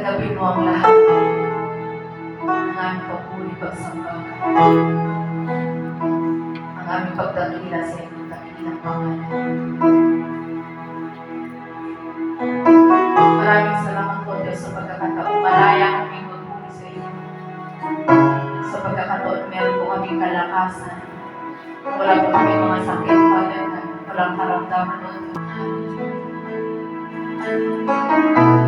Tanggapin mo ang lahat ng aming papuri pagsamba. Ang aming pagdakila sa iyong dakilang pangalan. Maraming salamat po Diyos sa pagkakataon. Malaya kaming magpuri sa iyo. Sa pagkakataon, meron po kaming kalakasan. Wala po kami mga sakit, Father, na walang karamdaman doon. Sa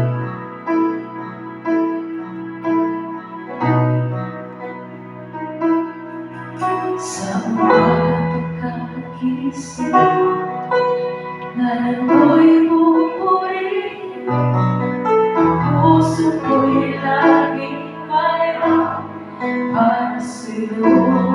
ngalan mo'y pupurihin. Puso ko'y laging mayroon para sa'yo.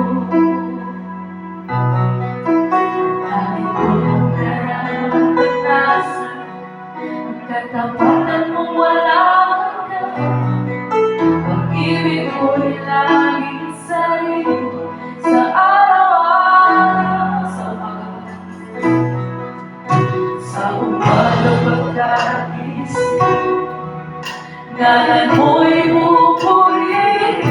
Sa umaga pagkagising, ngalan mo'y pupurihin.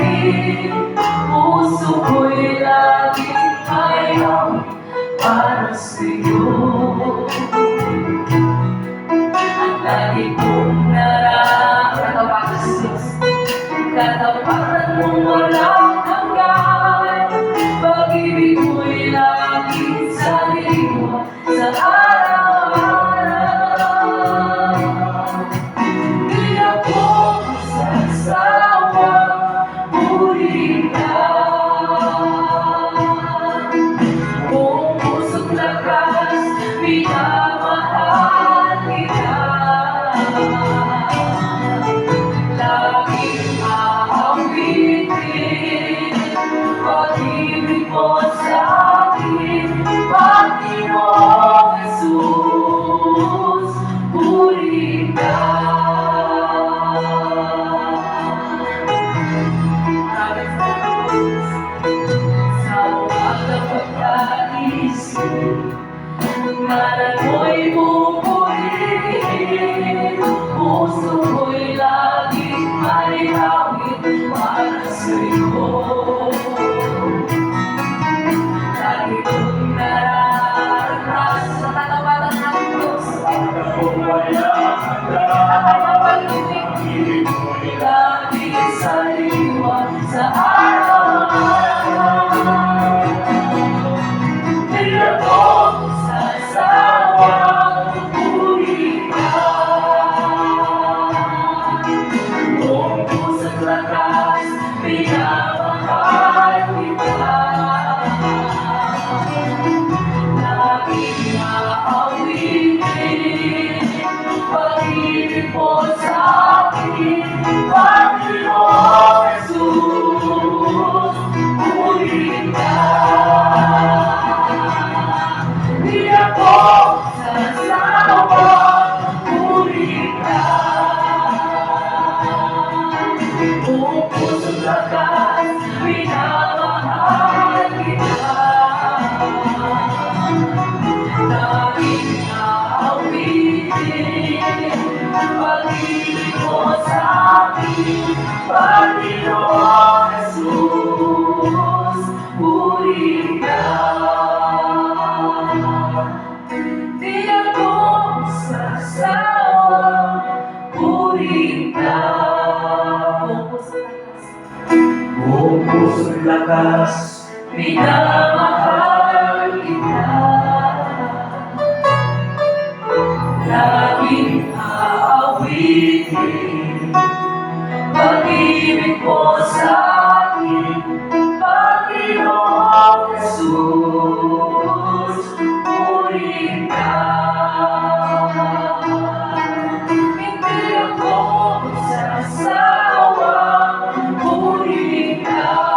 Puso ko'y laging mayroon para sa'yo. Ang lagi kong nararanasan Katapatan pagkaisip Ngalan mo'y pupurihin Puso ko'y laging may puso't lakas Minamahal kita Laging aawitin Pag-ibig mo sa akin Panginoong Jesus Puri pusong lakas Minamahal kita. Laging aawitin Pag-ibig mo sa akin Panginoon Jesus Hindi ako sasawa. Purihin ka.